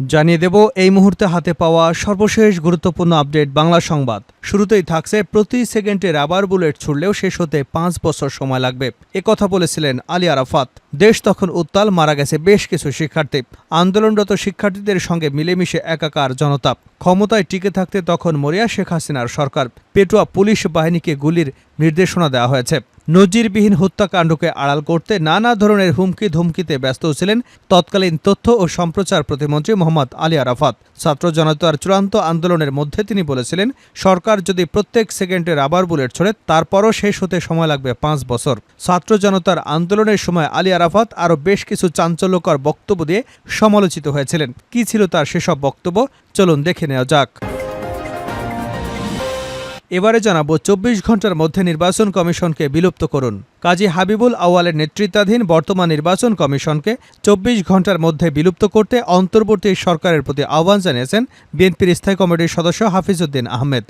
জানিয়ে দেব, এই মুহূর্তে হাতে পাওয়া সর্বশেষ গুরুত্বপূর্ণ আপডেট বাংলা সংবাদ। শুরুতেই থাকছে প্রতি সেকেন্ডে রাবার বুলেট ছুড়লেও শেষ হতে পাঁচ বছর সময় লাগবে। এ কথা বলেছিলেন আলী আরাফাত। দেশ তখন উত্তাল, মারা গেছে বেশ কিছু শিক্ষার্থী। আন্দোলনরত শিক্ষার্থীদের সঙ্গে মিলেমিশে একাকার জনতা। ক্ষমতায় টিকে থাকতে তখন মরিয়া শেখ হাসিনার সরকার। পেটুয়া পুলিশ বাহিনীকে গুলির নির্দেশনা দেওয়া হয়েছে। নজিরবিহীন হত্যাকাণ্ডকে আড়াল করতে নানা ধরনের হুমকি ধুমকিতে ব্যস্ত ছিলেন তৎকালীন তথ্য ও সম্প্রচার প্রতিমন্ত্রী মোহাম্মদ আলী আরাফাত। ছাত্র জনতার চূড়ান্ত আন্দোলনের মধ্যে তিনি বলেছিলেন, সরকার যদি প্রত্যেক সেকেন্ডে রাবার বুলেট ছড়ে, তারপরও শেষ হতে সময় লাগবে পাঁচ বছর। ছাত্র জনতার আন্দোলনের সময় আলী আরাফাত আরও বেশ কিছু চাঞ্চল্যকর বক্তব্য দিয়ে সমালোচিত হয়েছিলেন। কি ছিল তার সেসব বক্তব্য? চলুন দেখে নেওয়া যাক। এবারে জানাব চব্বিশ ঘণ্টার মধ্যে নির্বাচন কমিশনকে বিলুপ্ত করুন। কাজী হাবিবুল আওয়ালের নেতৃত্বাধীন বর্তমান নির্বাচন কমিশনকে চব্বিশ ঘণ্টার মধ্যে বিলুপ্ত করতে অন্তর্বর্তী সরকারের প্রতি আহ্বান জানিয়েছেন বিএনপির স্থায়ী কমিটির সদস্য হাফিজ উদ্দিন আহমেদ।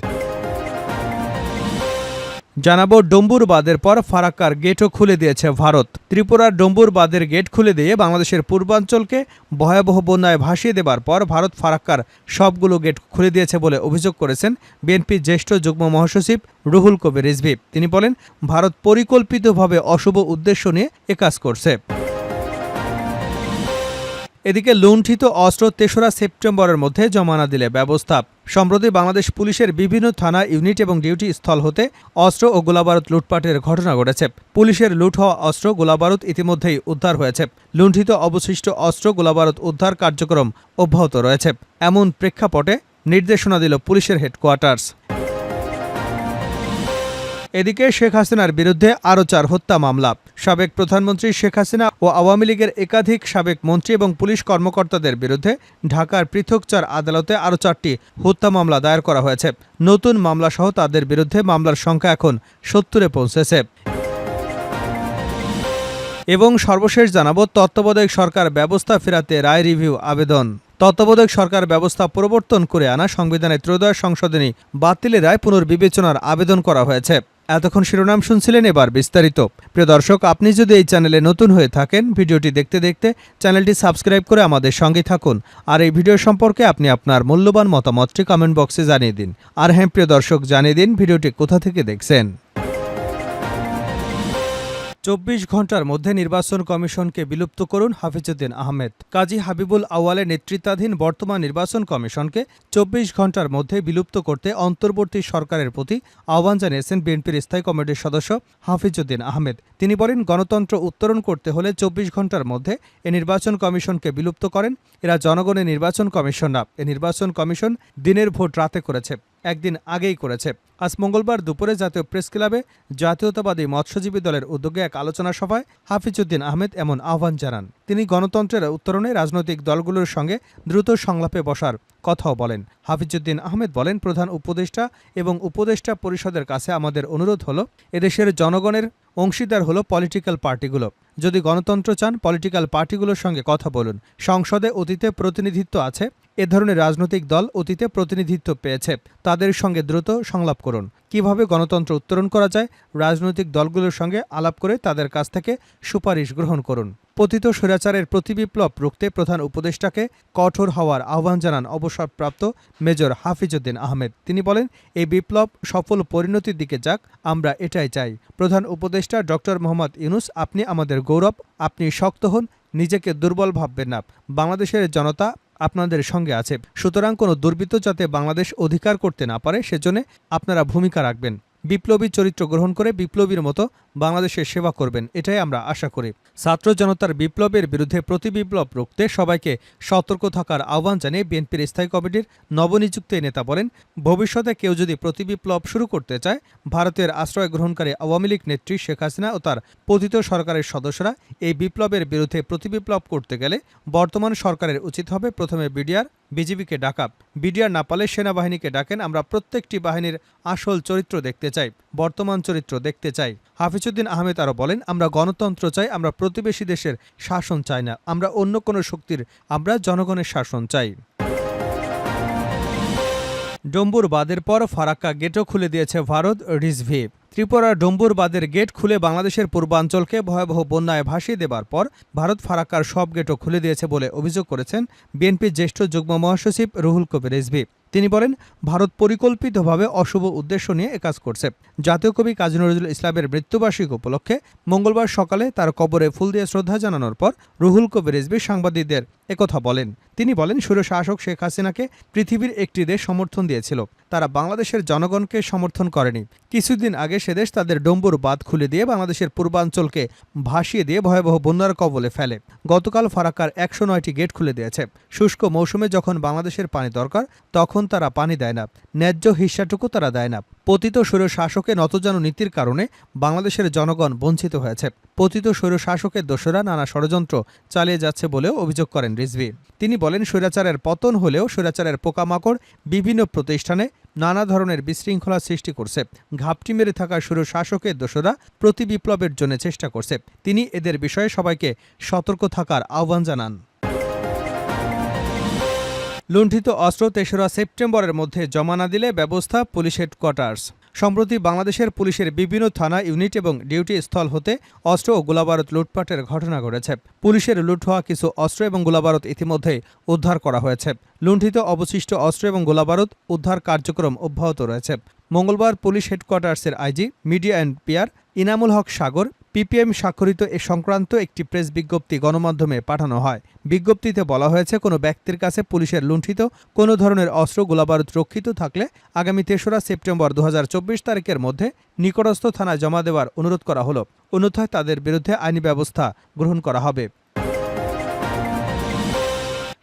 জানাব ডম্বুর বাদের পর ফারাক্কার গেটও খুলে দিয়েছে ভারত। ত্রিপুরার ডম্বুর বাদের গেট খুলে দিয়ে বাংলাদেশের পূর্বাঞ্চলকে ভয়াবহ বন্যায় ভাসিয়ে দেবার পর ভারত ফারাক্কার সবগুলো গেট খুলে দিয়েছে বলে অভিযোগ করেছেন বিএনপির জ্যেষ্ঠ যুগ্ম মহাসচিব রুহুল কবির রিজভি। তিনি বলেন, ভারত পরিকল্পিতভাবে অশুভ উদ্দেশ্য নিয়ে একাজ করছে। এদিকে লুণ্ঠিত অস্ত্র তেসরা সেপ্টেম্বরের মধ্যে জমা না দিলে ব্যবস্থা। সম্প্রতি বাংলাদেশ পুলিশের বিভিন্ন থানা ইউনিট এবং ডিউটি স্থল হতে অস্ত্র ও গোলাবারুদ লুটপাটের ঘটনা ঘটেছে। পুলিশের লুট হওয়া অস্ত্র, গোলাবারুদ ইতিমধ্যেই উদ্ধার হয়েছে। লুণ্ঠিত অবশিষ্ট অস্ত্র, গোলাবারুদ উদ্ধার কার্যক্রম অব্যাহত রয়েছে। এমন প্রেক্ষাপটে নির্দেশনা দিল পুলিশের হেডকোয়ার্টার্স। এদিকে শেখ হাসিনার বিরুদ্ধে আরও চার হত্যা মামলা। সাবেক প্রধানমন্ত্রী শেখ হাসিনা ও আওয়ামী লীগের একাধিক সাবেক মন্ত্রী এবং পুলিশ কর্মকর্তাদের বিরুদ্ধে ঢাকার পৃথক চার আদালতে আরও চারটি হত্যা মামলা দায়ের করা হয়েছে। নতুন মামলাসহ তাদের বিরুদ্ধে মামলার সংখ্যা এখন সত্তরে পৌঁছেছে। এবং সর্বশেষ জানাব তত্ত্বাবধায়ক সরকার ব্যবস্থা ফেরাতে রায় রিভিউ আবেদন। তত্ত্বাবধায়ক সরকার ব্যবস্থা প্রবর্তন করে আনা সংবিধানের ত্রয়োদশ সংশোধনী বাতিলের রায় পুনর্বিবেচনার আবেদন করা হয়েছে। এতক্ষণ শিরোনাম শুনছিলেন এবার বিস্তারিত। প্রিয় দর্শক, আপনি যদি এই চ্যানেলে নতুন হয়ে থাকেন, ভিডিওটি দেখতে দেখতে চ্যানেলটি সাবস্ক্রাইব করে আমাদের সঙ্গে থাকুন। আর এই ভিডিও সম্পর্কে আপনি আপনার মূল্যবান মতামতটি কমেন্ট বক্সে জানিয়ে দিন। আর হ্যাঁ প্রিয় দর্শক, জানিয়ে দিন ভিডিওটি কোথা থেকে দেখছেন। চব্বিশ ঘণ্টার মধ্যে নির্বাচন কমিশনকে বিলুপ্ত করুন হাফিজুদ্দিন আহমেদ। কাজী হাবিবুল আওয়ালের নেতৃত্বাধীন বর্তমান নির্বাচন কমিশনকে চব্বিশ ঘণ্টার মধ্যে বিলুপ্ত করতে অন্তর্বর্তী সরকারের প্রতি আহ্বান জানিয়েছেন বিএনপির স্থায়ী কমিটির সদস্য হাফিজুদ্দিন আহমেদ। তিনি বলেন, গণতন্ত্র উত্তরণ করতে হলে চব্বিশ ঘণ্টার মধ্যে এ নির্বাচন কমিশনকে বিলুপ্ত করেন। এরা জনগণের নির্বাচন কমিশন না, এ নির্বাচন কমিশন দিনের ভোট রাতে করেছে। একদিন আগেই করেছে। আজ মঙ্গলবার দুপুরে জাতীয় প্রেস ক্লাবে জাতীয়তাবাদী মৎস্যজীবী দলের উদ্যোগে এক আলোচনা সভায় হাফিজউদ্দিন আহমেদ এমন আহ্বান জানান। তিনি গণতন্ত্রের উত্তরণে রাজনৈতিক দলগুলোর সঙ্গে দ্রুত সংলাপে বসার কথাও বলেন। হাফিজউদ্দিন আহমেদ বলেন, প্রধান উপদেষ্টা এবং উপদেষ্টা পরিষদের কাছে আমাদের অনুরোধ হল, এদেশের জনগণের অংশীদার হলো পলিটিক্যাল পার্টিগুলো যদি গণতন্ত্র চান পলিটিক্যাল পার্টিগুলোর সঙ্গে কথা বলুন। সংসদে অতীতে প্রতিনিধিত্ব আছে, এ ধরনের রাজনৈতিক দল অতীতে প্রতিনিধিত্ব পেয়েছে। তাদের সঙ্গে দ্রুত সংলাপ করুন। কীভাবে গণতন্ত্র উত্তরণ করা যায়, রাজনৈতিক দলগুলোর সঙ্গে আলাপ করে তাদের কাছ থেকে সুপারিশ গ্রহণ করুন। পতিত স্বৈরাচারের প্রতিবিপ্লব রুখতে প্রধান উপদেষ্টাকে কঠোর হওয়ার আহ্বান জানান অবসরপ্রাপ্ত মেজর হাফিজউদ্দিন আহমেদ। তিনি বলেন, এই বিপ্লব সফল পরিণতির দিকে যাক, আমরা এটাই চাই। প্রধান উপদেষ্টা ডক্টর মোহাম্মদ ইউনুস, আপনি আমাদের গৌরব, আপনি শক্ত হন, নিজেকে দুর্বল ভাববেন না। বাংলাদেশের জনতা আপনাদের সঙ্গে আছে। সুতরাং কোনো দুর্বৃত্ত যাতে বাংলাদেশ অধিকার করতে না পারে, সেজন্য আপনারা ভূমিকা রাখবেন। বিপ্লবী চরিত্র গ্রহণ করে বিপ্লবীর মতো বাংলাদেশের সেবা করবেন, এটাই আমরা আশা করি। ছাত্র জনতার বিপ্লবের বিরুদ্ধে প্রতিবিপ্লব রুখতে সবাইকে সতর্ক থাকার আহ্বান জানিয়ে বিএনপির স্থায়ী কমিটির নবনিযুক্ত নেতা বলেন, ভবিষ্যতে কেউ যদি প্রতিবিপ্লব শুরু করতে চায়, ভারতের আশ্রয় গ্রহণকারী আওয়ামী লীগ নেত্রী শেখ হাসিনা ও তার পতিত সরকারের সদস্যরা এই বিপ্লবের বিরুদ্ধে প্রতিবিপ্লব করতে গেলে বর্তমান সরকারের উচিত হবে প্রথমে বিডিআর বিজিবিকে ডাকা বিডিআর না পালে সেনাবাহিনীকে ডাকেন। আমরা প্রত্যেকটি বাহিনীর আসল চরিত্র দেখতে চাই, বর্তমান চরিত্র দেখতে চাই। হাফিজউদ্দিন আহমেদ আরও বলেন, আমরা গণতন্ত্র চাই, আমরা প্রতিবেশী দেশের শাসন চাই না, আমরা অন্য কোনো শক্তির, আমরা জনগণের শাসন চাই। ডম্বুর বাদের পর ফারাক্কা গেটও খুলে দিয়েছে ভারত রিজভি। ত্রিপুরার ডম্বুর বাদের গেট খুলে বাংলাদেশের পূর্বাঞ্চলকে ভয়াবহ বন্যায় ভাসিয়ে দেবার পর ভারত ফারাক্কার সব গেটও খুলে দিয়েছে বলে অভিযোগ করেছেন বিএনপির জ্যেষ্ঠ যুগ্ম মহাসচিব রুহুল কবির রিজভি। তিনি বলেন, ভারত পরিকল্পিতভাবে অশুভ উদ্দেশ্য নিয়ে একাজ করছে। জাতীয় কবি কাজী নজরুল ইসলামের মৃত্যুবার্ষিকী উপলক্ষে মঙ্গলবার সকালে তার কবরে ফুল দিয়ে শ্রদ্ধা জানানোর পর রুহুল কবির রিজভি সাংবাদিকদের একথা বলেন। তিনি বলেন স্বৈরশাসক শেখ হাসিনাকে পৃথিবীর একটি দেশ সমর্থন দিয়েছিল। তারা বাংলাদেশের জনগণকে সমর্থন করেনি। কিছুদিন আগে সে দেশ তাদের ডম্বুর বাঁধ খুলে দিয়ে বাংলাদেশের পূর্বাঞ্চলকে ভাসিয়ে দিয়ে ভয়াবহ বন্যার কবলে ফেলে। গতকাল ফারাক্কার একশো নয়টি গেট খুলে দিয়েছে। শুষ্ক মৌসুমে যখন বাংলাদেশের পানি দরকার, তখন তারা পানি দেয় না। ন্যায্য হিস্সাটুকু তারা দেয় না। পতিত স্বৈর শাসকের নতজানু নীতির কারণে বাংলাদেশের জনগণ বঞ্চিত হয়েছে। পতিত স্বৈর শাসকের দোষরা নানা ষড়যন্ত্র চালিয়ে যাচ্ছে বলেও অভিযোগ করেন রিজভি। তিনি বলেন, স্বৈরাচারের পতন হলেও স্বৈরাচারের পোকামাকড় বিভিন্ন প্রতিষ্ঠানে নানা ধরনের বিশৃঙ্খলা সৃষ্টি করছে। ঘাপটি মেরে থাকা শুরু শাসকের দোষরা প্রতি বিপ্লবের জন্য চেষ্টা করছে। তিনি এদের বিষয়ে সবাইকে সতর্ক থাকার আহ্বান জানান। লুণ্ঠিত অস্ত্র তেসরা সেপ্টেম্বরের মধ্যে জমা না দিলে ব্যবস্থা পুলিশ হেডকোয়ার্টার্স সম্প্রতি বাংলাদেশের পুলিশের বিভিন্ন থানা, ইউনিট এবং ডিউটি স্থল হতে অস্ত্র ও গোলাবারুদ লুটপাটের ঘটনা ঘটেছে। পুলিশের লুট হওয়া কিছু অস্ত্র এবং গোলাবারুদ ইতিমধ্যে উদ্ধার করা হয়েছে। লুণ্ঠিত অবশিষ্ট অস্ত্র এবং গোলাবারুদ উদ্ধার কার্যক্রম অব্যাহত রয়েছে। মঙ্গলবার police হেডকোয়ার্টার্সের IG, media and PR Enamul Haque Sagar PPM স্বাক্ষরিত এ সংক্রান্ত একটি প্রেস বিজ্ঞপ্তি গণমাধ্যমে পাঠানো হয়। বিজ্ঞপ্তিতে বলা হয়েছে, কোনো ব্যক্তির কাছে পুলিশের লুণ্ঠিত, কোনো ধরনের অস্ত্র গোলাবারুদ রক্ষিত থাকলে আগামী তেসরা সেপ্টেম্বর দু হাজার চব্বিশ তারিখের মধ্যে নিকটস্থ থানায় জমা দেওয়ার অনুরোধ করা হলো। অন্যথায় তাদের বিরুদ্ধে আইনি ব্যবস্থা গ্রহণ করা হবে।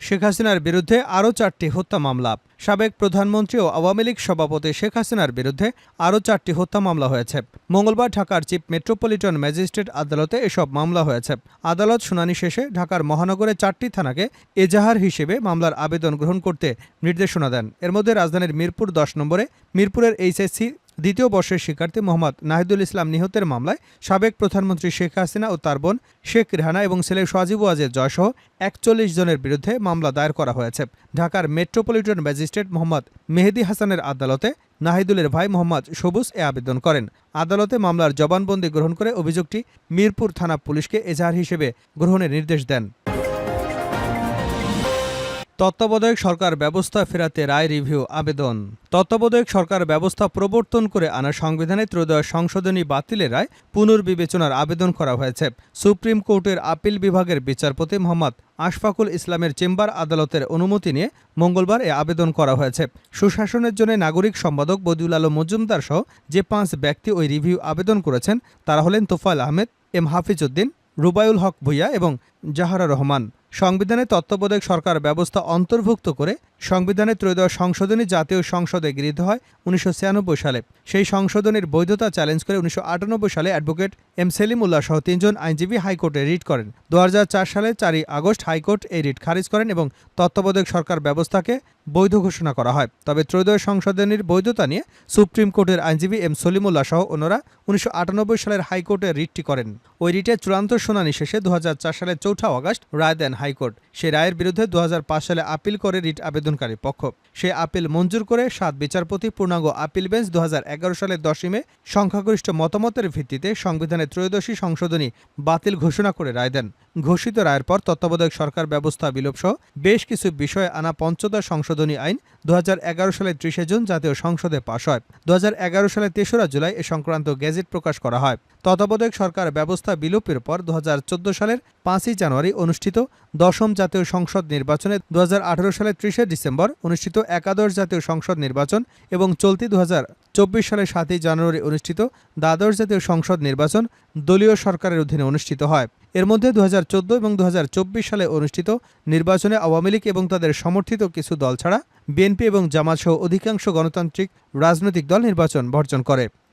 শেখ হাসিনার বিরুদ্ধে আরও চারটি হত্যা মামলা। সাবেক প্রধানমন্ত্রী ও আওয়ামী লীগ সভাপতি শেখ হাসিনার বিরুদ্ধে আরও চারটি হত্যা মামলা হয়েছে। মঙ্গলবার ঢাকার চিফ মেট্রোপলিটন ম্যাজিস্ট্রেট আদালতে এসব মামলা হয়েছে। আদালত শুনানি শেষে ঢাকার মহানগরে চারটি থানাকে এজাহার হিসেবে মামলার আবেদন গ্রহণ করতে নির্দেশনা দেন। এর মধ্যে রাজধানীর মিরপুর দশ নম্বরে, মিরপুরের এইচএসসি দ্বিতীয় বর্ষের শিক্ষার্থী মোহাম্মদ নাহিদুল ইসলাম নিহতের মামলায় সাবেক প্রধানমন্ত্রী শেখ হাসিনা ও তার বোন শেখ রেহানা এবং ছেলে সজীব ওয়াজের জয়সহ একচল্লিশ জনের বিরুদ্ধে মামলা দায়ের করা হয়েছে। ঢাকার মেট্রোপলিটন ম্যাজিস্ট্রেট মোহাম্মদ মেহেদি হাসানের আদালতে নাহিদুলের ভাই মোহাম্মদ সবুজ এ আবেদন করেন। আদালতে মামলার জবানবন্দি গ্রহণ করে অভিযোগটি মিরপুর থানা পুলিশকে এজাহার হিসেবে গ্রহণের নির্দেশ দেন। তত্ত্বাবধায়ক সরকার ব্যবস্থা ফেরাতে রায় রিভিউ আবেদন। তত্ত্বাবধায়ক সরকার ব্যবস্থা প্রবর্তন করে আনা সংবিধানে ত্রয়োদশ সংশোধনী বাতিলের রায় পুনর্বিবেচনার আবেদন করা হয়েছে। সুপ্রিম কোর্টের আপিল বিভাগের বিচারপতি মোহাম্মদ আশফাকুল ইসলামের চেম্বার আদালতের অনুমতি নিয়ে মঙ্গলবার এ আবেদন করা হয়েছে। সুশাসনের জন্য নাগরিক সম্পাদক বদিউল আলম মজুমদার সহ যে পাঁচ ব্যক্তি ওই রিভিউ আবেদন করেছেন, তারা হলেন তোফায়েল আহমেদ, এম হাফিজ উদ্দিন রুবায়ুল হক ভুইয়া এবং জাহারা রহমান। সংবিধানে তত্ত্বাবধায়ক সরকার ব্যবস্থা অন্তর্ভুক্ত করে সংবিধানের ত্রয়োদশ সংশোধনী জাতীয় সংসদে গৃহীত হয় উনিশশো ছিয়ানব্বই সালে। সেই সংশোধনীর বৈধতা চ্যালেঞ্জ করে উনিশশো আটানব্বই সালে অ্যাডভোকেট এম সেলিমুল্লাহ সহ তিনজন আইনজীবী হাইকোর্টে রিট করেন। দু হাজার চার সালে চারই আগস্ট হাইকোর্ট এই রিট খারিজ করেন এবং তত্ত্বাবধায়ক সরকার ব্যবস্থাকে বৈধ ঘোষণা করা হয়। তবে ত্রয়োদশ সংশোধনীর বৈধতা নিয়ে সুপ্রিম কোর্টের আইনজীবী এম সলিমুল্লাহ সহ অন্যরা উনিশশো আটানব্বই সালের হাইকোর্টে রিটটি করেন। ওই রিটের চূড়ান্ত শুনানি শেষে দু সালের চৌঠা আগস্ট রায় দেন হাইকোর্ট। সে রায়ের বিরুদ্ধে দুহাজার পাঁচ সালে আপিল করে রিট আবেদনকারী পক্ষ। সে আপিল মঞ্জুর করে সাত বিচারপতি, পূর্ণাঙ্গ আপিল বেঞ্চ দু হাজার এগারো সালের দশই মে সংখ্যাগরিষ্ঠ মতামতের ভিত্তিতে সংবিধানের ত্রয়োদশী সংশোধনী বাতিল ঘোষণা করে রায় দেন। ঘোষিত রায়ের পর তত্ত্বাবধায়ক সরকার ব্যবস্থা বিলোপসহ বেশ কিছু বিষয়ে আনা পঞ্চদশ সংশোধনী আইন দু সালের ত্রিশে জুন জাতীয় সংসদে পাশ হয়। দু সালের তেসরা জুলাই এ সংক্রান্ত গেজেট প্রকাশ করা হয়। তত্ত্বাবধায়ক সরকার ব্যবস্থা বিলোপের পর দু হাজার চোদ্দ সালের পাঁচই জানুয়ারি অনুষ্ঠিত দশম জাতীয় সংসদ নির্বাচনে দু হাজার আঠারো সালের ত্রিশে ডিসেম্বর অনুষ্ঠিত একাদশ জাতীয় সংসদ নির্বাচন এবং চলতি দু চব্বিশ সালের সাতই জানুয়ারি অনুষ্ঠিত দ্বাদশ জাতীয় সংসদ নির্বাচন দলীয় সরকারের অধীনে অনুষ্ঠিত হয়। এর মধ্যে দু হাজার চোদ্দ এবং দুহাজার চব্বিশ সালে অনুষ্ঠিত নির্বাচনে আওয়ামী লীগ এবং তাদের সমর্থিত কিছু দল ছাড়া বিএনপি এবং জামাত সহ অধিকাংশ গণতান্ত্রিক রাজনৈতিক দল নির্বাচন বর্জন করে।